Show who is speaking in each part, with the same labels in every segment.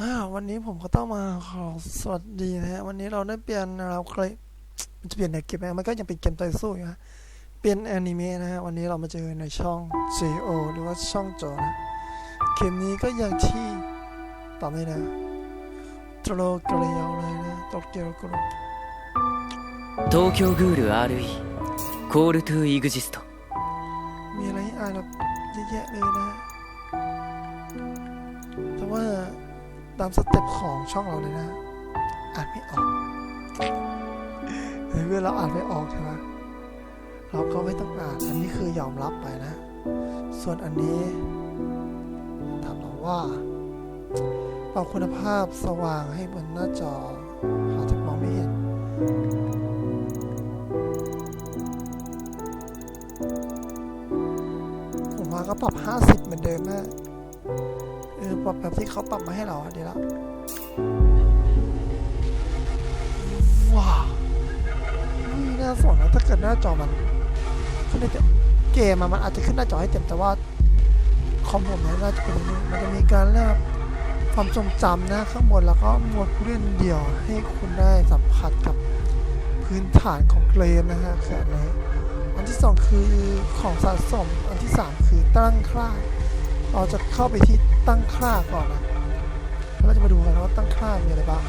Speaker 1: อ้าววันนี้ผมก็ต้องมาขอสวัสดีนะฮะวันนี้เราได้เปลี่ยนเราเคยมันจะเปลี่ยนในเกมไหมมันก็ยังเป็นเกมต่อสู้อยู่นะเปลี่ยนแอนิเมะนะฮะวันนี้เรามาเจอในช่อง JO หรือว่าช่องโจนะเกมนี้ก็อย่างที่ตามนี้นะโตโรเกลียวเลยนะโตเกียวกรุ
Speaker 2: 東京グール RE コールトゥイグジスト
Speaker 1: มีอะไรให้อ่านแบบเยอะแยะเลยนะ แต่ว่า ตามสเต็ปของช่องเราเลยนะอ่านไม่ออกในเมื่อเราอ่านไม่ออกใช่ไหมเราก็ไม่ต้องอ่านอันนี้คือยอมรับไปนะ ส่วนอันนี้ถามเราว่าปรับคุณภาพสว่างให้บนหน้าจอหาจะมองไม่เห็นผมว่าก็ปรับ 50 เหมือนเดิมนะ เออปรับแบบที่เขาปรับมาให้เราอะเดี๋ยวละว้าวนี่น่าสนนะถ้าเกิดหน้าจอมันขึ้นได้เต็มเกมอะมันอาจจะขึ้นหน้าจอให้เต็มแต่ว่าคอมผมเนี่ยน่าจะเป็นอย่างนี้มันจะมีการเลือกความทรงจำนะข้างบนแล้วก็หมวดผู้เล่นเดี่ยวให้คุณได้สัมผัสกับพื้นฐานของเกมนะฮะคืออันนี้อันที่สองคือของสะสม อันที่สามคือตั้งค่า เราจะเข้าไปที่ตั้งค่าก่อนนะแล้วเราจะมาดูกันว่าตั้งค่ามีอะไรบ้าง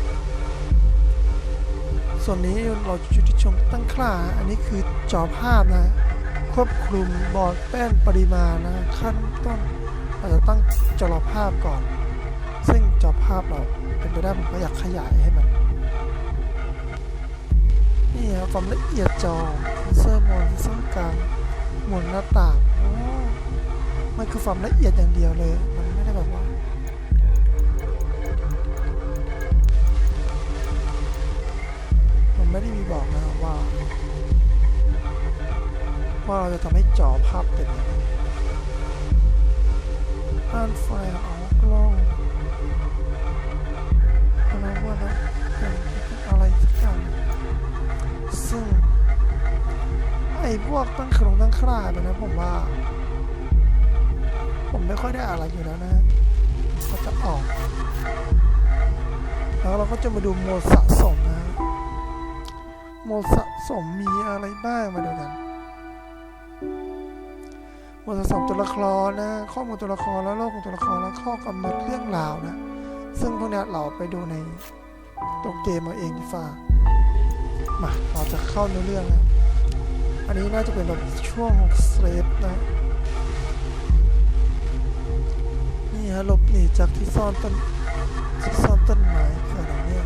Speaker 1: ส่วนนี้เราอยู่ที่ชมตั้งค่า อันนี้คือจอภาพนะ ควบคุมบอร์ดแป้นปริมาณนะขั้นต้นเราจะตั้งจอภาพก่อน ซึ่งจอภาพเราเป็นไปได้ผมก็อยากขยายให้มัน นี่ครับความละเอียดจอเซอร์บนเซอร์กลางมุนหน้าต่าง มันคือความละเอียดอย่างเดียวเลย มันไม่ได้แบบว่ามันไม่ได้มีบอกนะว่า ว่าเราจะทำให้จอภาพเป็นยังไงอ่านไฟล์เอากล้องอะไรว่านะเป็นอะไรสักอย่างซึ่งไอ้พวกตั้งโครงตั้งคราเนี่ยนะผมว่า ไม่ค่อยได้อะไรอยู่แล้วนะก็จะออก แล้วเราก็จะมาดูโหมดสะสมนะโหมดสะสมมีอะไรบ้างมาดูกันโหมดสะสมตัวละครนะ ข้อมูลตัวละครแล้วโลกของตัวละครแล้วข้อกำหนดเรื่องราวนะ ซึ่งพวกเนี้ยเราไปดูในตัวเกมเอาเองดีฟ้ามาเราจะเข้าในเรื่องแล้วอันนี้น่าจะเป็นแบบช่วงของเซฟนะ ฮะหลบหนีจากที่ซ่อนต้นที่ซ่อนต้นไม้เกิดนี่ย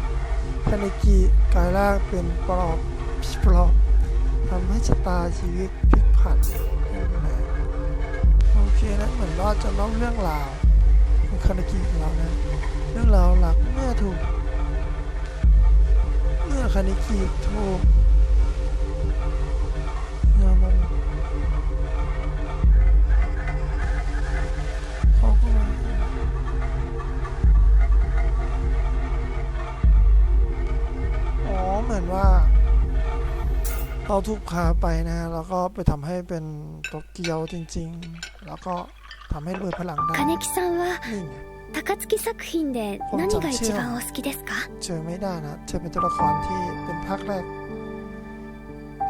Speaker 1: ทานิกิกลายร่างเป็นปลอบปลอบทำให้ชะตาชีวิตพลิกผันโอเคนะเหมือนว่าจะเล่าเรื่องราวของคานิกิของเรานะเรื่องราวหลักเมื่อถูกเมื่อคานิกิถูก เราถูกพาไปนะ แล้วก็ไปทำให้เป็นโตเกียวจริง ๆ แล้วก็ทำให้รวยพลังได้
Speaker 3: 金木さんは
Speaker 1: นี่ไง
Speaker 3: 高槻作品で何が一番お好きですか
Speaker 1: เจอไม่ได้นะเธอเป็นตัวละครที่เป็นภาคแรก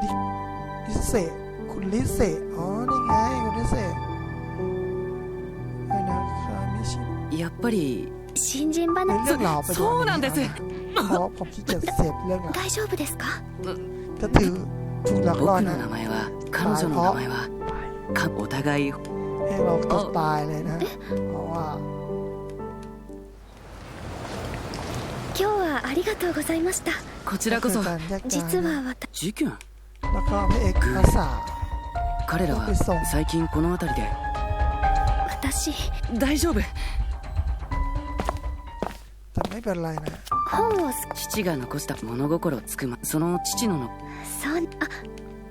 Speaker 1: ลิลิเซะคุณลิเซะอ๋อ นี่ไง คุณลิเซะไอ้นะคะมิชิ
Speaker 2: やっぱり
Speaker 3: 新人
Speaker 1: เฮ้ย
Speaker 3: 話
Speaker 1: เรื่องราวไปดู
Speaker 2: そうなんです
Speaker 1: เพราะผมขี้เกียจเสพเรื่องราว
Speaker 3: 大丈夫ですか
Speaker 1: ก็ถือถูก หลัก
Speaker 2: 僕
Speaker 1: ล่อ
Speaker 2: の
Speaker 1: นะ
Speaker 2: 名前は彼女の名前はかお互い
Speaker 1: ให้เราตัวตายเลยนะ เพราะว่า
Speaker 3: 今日はありがとうございました
Speaker 2: こちらこそ
Speaker 1: คือการแยกย้าย
Speaker 3: 実は
Speaker 1: นะ
Speaker 3: 私
Speaker 2: 事件
Speaker 1: แล้วก็พระเอกอาสา
Speaker 2: 彼らは最近この辺りで
Speaker 3: 私
Speaker 2: 大丈夫
Speaker 1: แต่ไม่เป็นไรนะ
Speaker 3: 本を好
Speaker 2: 父が残した物心つくまその父のの
Speaker 3: きそうあ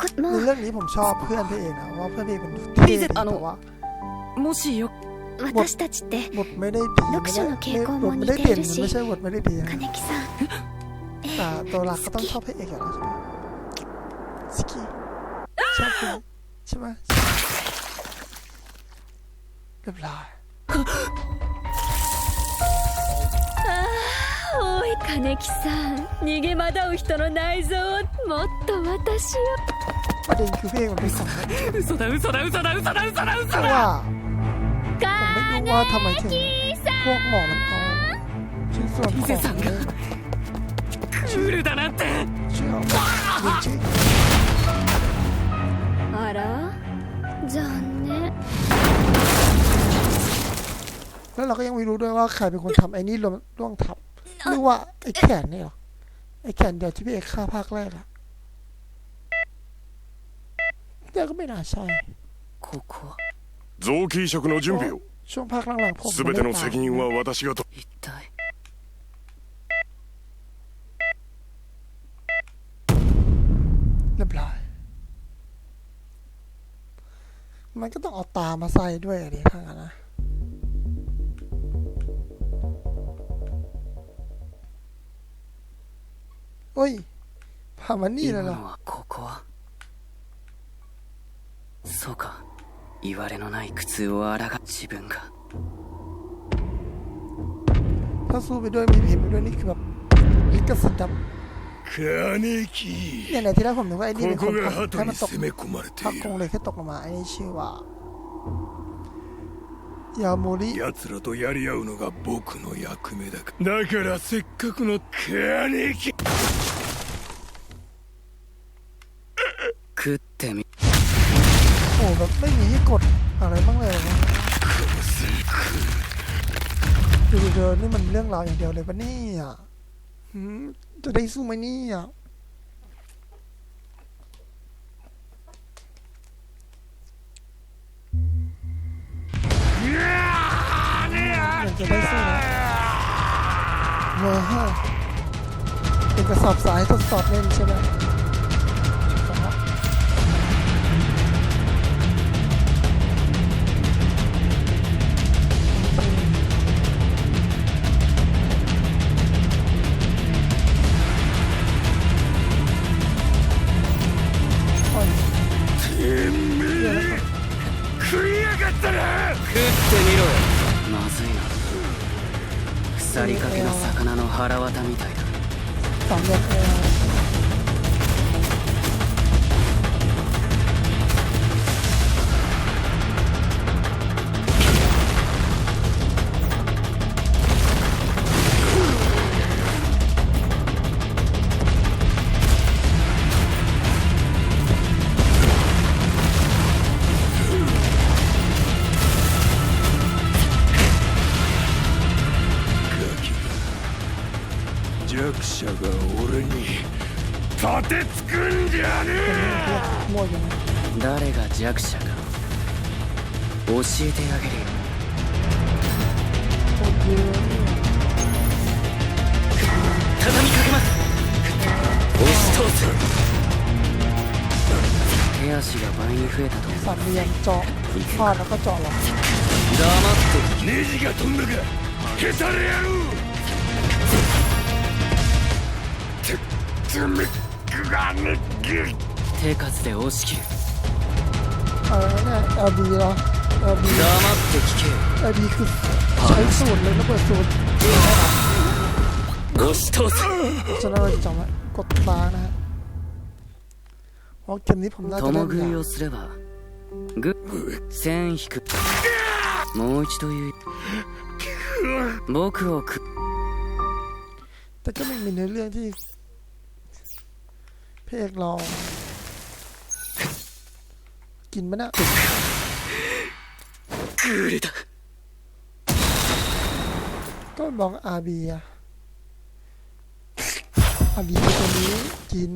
Speaker 3: こも
Speaker 1: ใน
Speaker 3: う
Speaker 1: เรื่องนี้ผมชอบเพื่อนพระเอกนะว่าเพื่อนพระเอกมันเท่
Speaker 2: พี่
Speaker 1: ดี
Speaker 2: เจ็ดอ่ะหนู
Speaker 1: แต่ว่า
Speaker 2: もしよ
Speaker 3: 私たちって
Speaker 1: บทไม่ได้ดีไม่ได้
Speaker 3: 読書の傾向も
Speaker 1: บทไม่ได้
Speaker 3: 似て
Speaker 1: เด่
Speaker 3: い
Speaker 1: น
Speaker 3: るし
Speaker 1: ไม่ใช่บทไม่ได้ดีนะ
Speaker 3: 金木さんえ
Speaker 1: แต่
Speaker 3: え
Speaker 1: ตัวหลักก็
Speaker 3: 好
Speaker 1: ต้อง
Speaker 3: き
Speaker 1: ชอบพระเอกอยู่แล้วใช่ไหมสกีชอบคุณใช่ไหมเรียบร้อย
Speaker 3: 金木さん逃げ惑う人の内臓をもっと私を
Speaker 1: ประเด็นคือเพลงมันเป็นของ
Speaker 2: 嘘だ嘘だ嘘だ嘘だ嘘だ嘘
Speaker 1: เพราะ
Speaker 2: だ
Speaker 1: ว่าผมไม่รู้ว่าทำไมถึงพวกหมอมันเอาชิ้นส่วนของ
Speaker 2: 伊勢さんがクールだなんて
Speaker 1: เชื่อยิงชื่อ
Speaker 3: あら残念
Speaker 1: แล้วเราก็ยังไม่รู้ด้วยว่าใครเป็นคนทำไอ้นี่ล่วงล่วงทับ หรือว่าไอ้แขนนี่เหรอไอ้แขนเดียวที่พี่เอกฆ่าภาคแรกอะเดี๋ยวก็ไม่น่าใช่
Speaker 2: ここは
Speaker 4: 臓器移植の準備を
Speaker 1: ช่วงภาคหลังๆผม
Speaker 4: 全ての責任は私がと
Speaker 2: 一体
Speaker 1: เรียบร้อย มันก็ต้องเอาตามาใส่ด้วยอะดิทางนั้นนะ โอ้ยพามานี่เลย
Speaker 2: 今
Speaker 1: เหรอ
Speaker 2: のはここはそうか言われのない苦痛をあらが自分が
Speaker 1: ถ้าสู้ไปด้วยมีเพลงไปด้วยนี่คือแบบลิขสิทธิ์ดับ
Speaker 4: 金木
Speaker 1: เนี่ยในที่แรกผมนึกว่าไอ้นี่
Speaker 4: こ
Speaker 1: เป็นค
Speaker 4: こ
Speaker 1: น
Speaker 4: が
Speaker 1: ให้
Speaker 4: 鳩
Speaker 1: มัน
Speaker 4: に
Speaker 1: ตก
Speaker 4: 攻め込まれて
Speaker 1: พัก
Speaker 4: い
Speaker 1: คง
Speaker 4: る
Speaker 1: เลยแค่ตกลงมาไอ้นี่ชื่อว่า ยาโมริ
Speaker 4: 奴らとやり合うのが僕の役目だだからせっかくの金木
Speaker 2: 食ってみ
Speaker 1: โอ้แบบไม่มีให้กดอะไรบ้างเลยนะดูเดินนี่มันเรื่องราวอย่างเดียวเลยปะเนี่ยหืมจะได้สู้ไหมเนี่ยอยากจะได้สู้นะเฮ้อเป็นกระสอบสายทดสอบเล่นใช่ไหม
Speaker 4: 食っ
Speaker 2: てみろよ。まずいな。腐りかけの魚の腹渡みたいだ。
Speaker 1: สา
Speaker 2: 誰が弱者か教え。てあげるよ畳みかけます押し通す手足が倍に増えたと
Speaker 1: 思う
Speaker 2: 黙って
Speaker 4: ネジが飛んだか消されやろうてっめっがねぎ
Speaker 2: 手数で押し切る
Speaker 1: อะไรนะเนี่ย LB เหรอ LB
Speaker 2: 黙って聞けよ
Speaker 1: LB คือใช้สูตรเลยแล้วเปิดสูตร
Speaker 2: 押し通す
Speaker 1: ฉะนั้นเราจะจำไว้กดตานะฮะเพราะเกมนี้ผมน่าจะ
Speaker 2: 共
Speaker 1: เล่น
Speaker 2: 食い
Speaker 1: ยาก
Speaker 2: をすればグッ線引くもう一度言う僕を食
Speaker 1: แต่ก็ไม่มีเนื้อเรื่องที่เ พี่เอกลอง กินมันอะก็มองอาเบียอาเบียตัวนี้กิน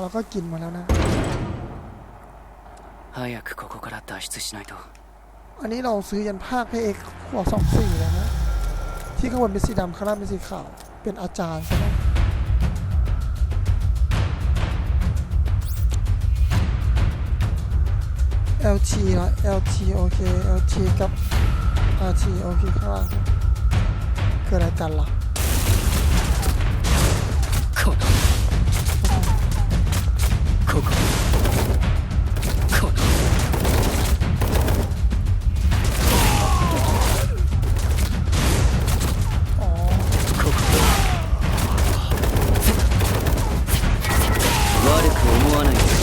Speaker 1: เราก็กินมาแล้วนะอันนี้เราซื้อยันภาคพระเอกขวบสองสี่แล้วนะ ที่ข้างบนเป็นสีดำข้างล่างเป็นสีขาว เป็นอาจารย์ใช่ไหม LT ละ LT โอเค LT กับ RT โอเคข้างล่างเกิดอะไรกันล่ะ悪く思わない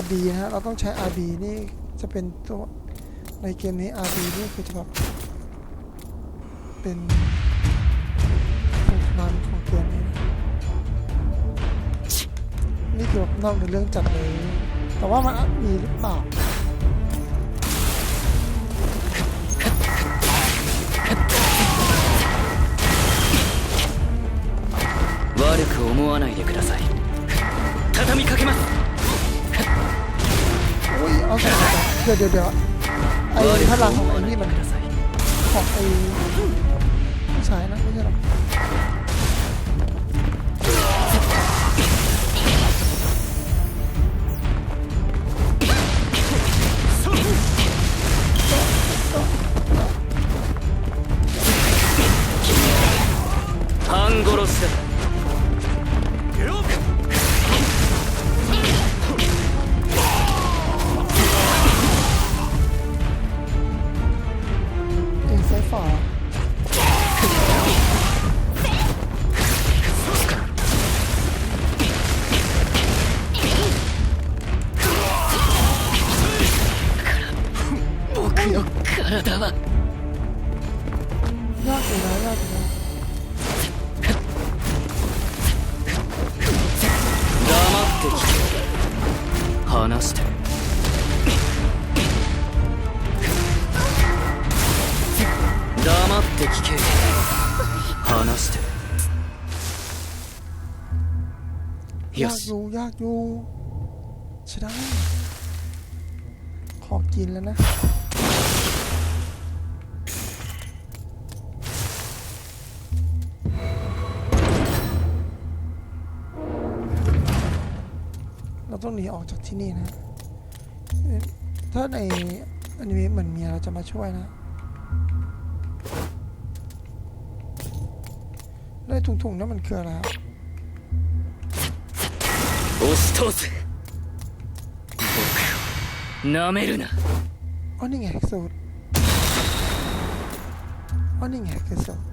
Speaker 1: RB นะฮะ เราต้องใช้ RB นี่จะเป็นตัวในเกมนี้ RB นี่คือจะแบบเป็นสงครามของเกมนี้นะนี่คือแบบนอกในเรื่องจัดเลย แต่ว่ามันมีหรือเปล่า
Speaker 2: 悪く思わないでください畳みかけます
Speaker 1: อุ้ย เอเดี๋ยวเดี๋ยวเดี๋ยวไอ้พลังของไอ้นี่มันของไอ้สายนะไม่ใช่หรอ
Speaker 2: 体はいา
Speaker 1: กอยู่นะยากอยู่นะ
Speaker 2: 黙って聞け話して黙って聞け話してよ
Speaker 1: ยาก
Speaker 2: し
Speaker 1: อยู่ยากอยู่ใช่ได้ขอกินแล้วนะ ต้องหนีออกจากที่นี่นะ ถ้าในอันนี้เหมือนเมียเราจะมาช่วยนะ ได้ถุงๆนั่นมันคืออะไรครับ
Speaker 2: อ้สโตสนาเมรุนะ
Speaker 1: อ๋อนี่ไงสูตรอ๋อนี่ไงคือสูตร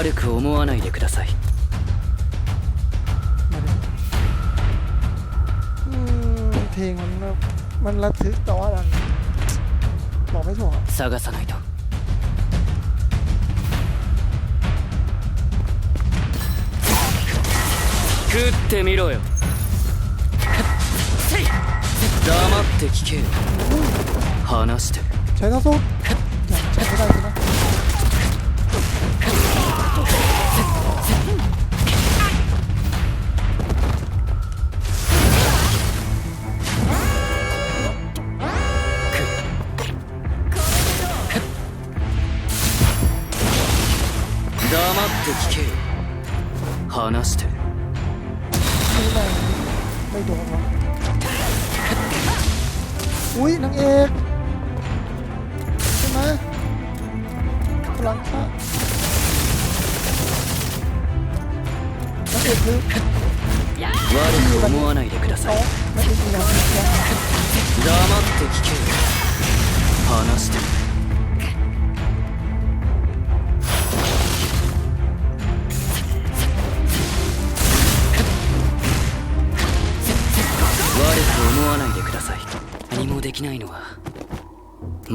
Speaker 2: 悪く思わないでください
Speaker 1: อืมเพลงมันแบบมันระทึกแต่ว่ามันบอกไม่ถูกอะ
Speaker 2: 探さないと食ってみろよ 黙って聞けよ。話して。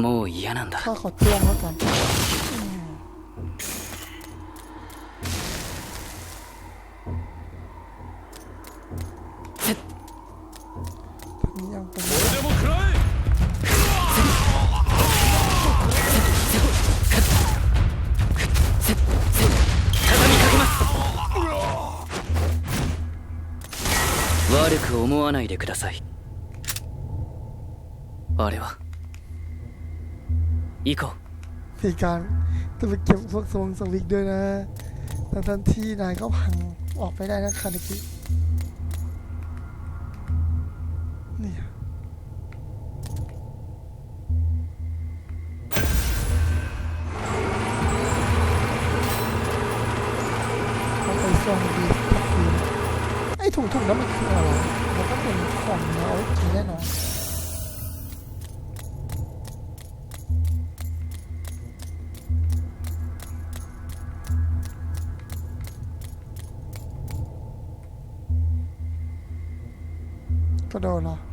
Speaker 2: もできないのは もう嫌なんだ
Speaker 1: ข้าขอจ้วงแล้วกันทางนี้ยังเป็น
Speaker 4: 俺でも食らえ
Speaker 2: 悪く思わないでくださいあれは 行こ
Speaker 1: มีการจะไปเก็บพวกสวงสวิกด้วยนะแต่ทันที่นายก็พังออกไปได้นะคาเนกิ ก็โ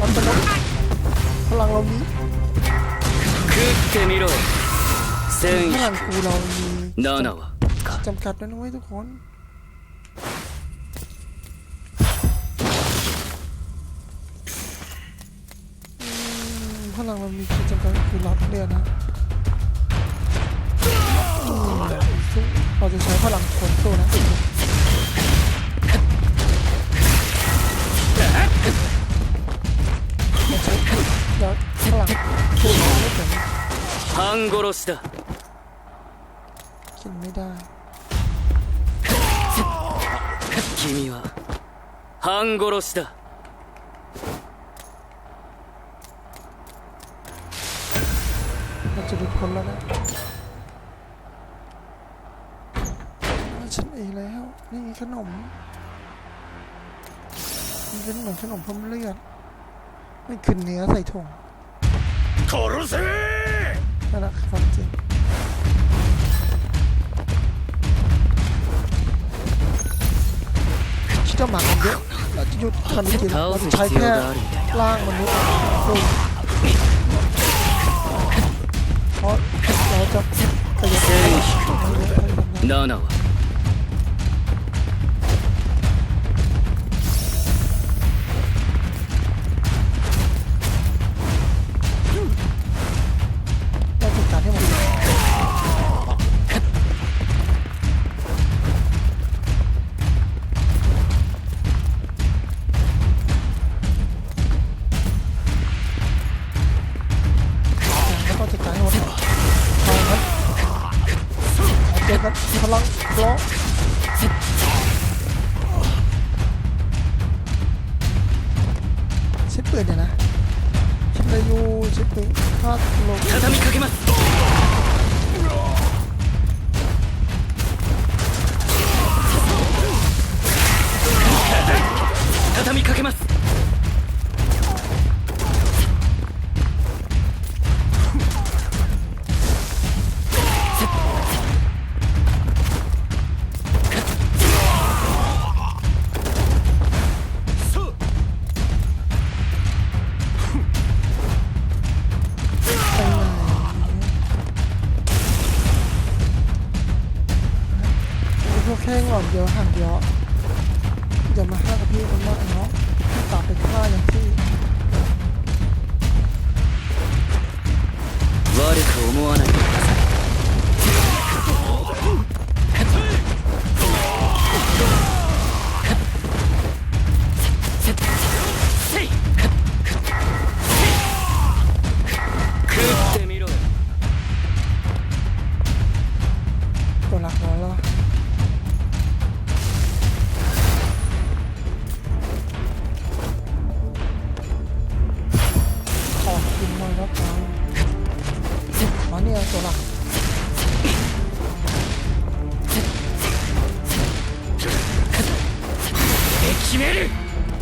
Speaker 1: มันเป็นพลังเรามี
Speaker 2: 食ってみろよ線
Speaker 1: พ
Speaker 2: 引
Speaker 1: ลัง
Speaker 2: く
Speaker 1: กูเรามี
Speaker 2: 7はか
Speaker 1: จำกัดด้วยนะเว้ยทุกคนอืมพลังเรามีขีดจำกัดคือรับเลือดนะอืมซึ่งเราจะใช้พลังคนสู้นะ แล้วพลังสู้ไม่ถึง
Speaker 2: 半殺しだ
Speaker 1: กินไม่ได้
Speaker 2: 君は半殺しだ
Speaker 1: เราจะหลุดพ้นแล้วนะฉันเองแล้ว นี่ไงขนม มันเป็นเหมือนขนมพร้อมเลือดมั นี่คืนเนื้อใส่ถุงนั่นแหน่คือความจริงคิดจะหมักันเยอะเราจะหยุดทันทีเราจะใช้แค่ล่างมนุษย์ดูเพราะเราจะขยับ
Speaker 2: 7
Speaker 1: ったよ自分ハート
Speaker 2: 畳みかけます畳みかけます。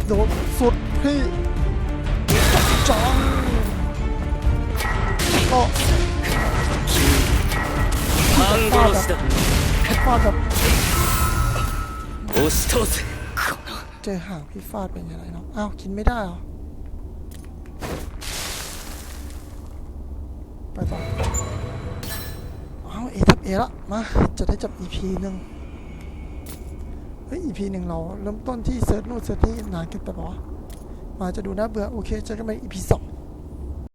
Speaker 1: โดนสุดพี่จังก็ฟาดแบบ
Speaker 2: ฟาดแบบ
Speaker 1: เจอห่าพี่ฟาดเป็นยังไงเนาะอ้าวกินไม่ได้เหรอไปต่ออ้าวเอทับเอละมาจะได้จับอีพีหนึ่ง เฮ้ย EP หนึ่งเราเริ่มต้นที่เซิร์ชนู่นเซิร์ชนี่นานเกินไปปะวะมาจะดูน่าเบื่อ โอเคเจอกันใหม่ EP สอง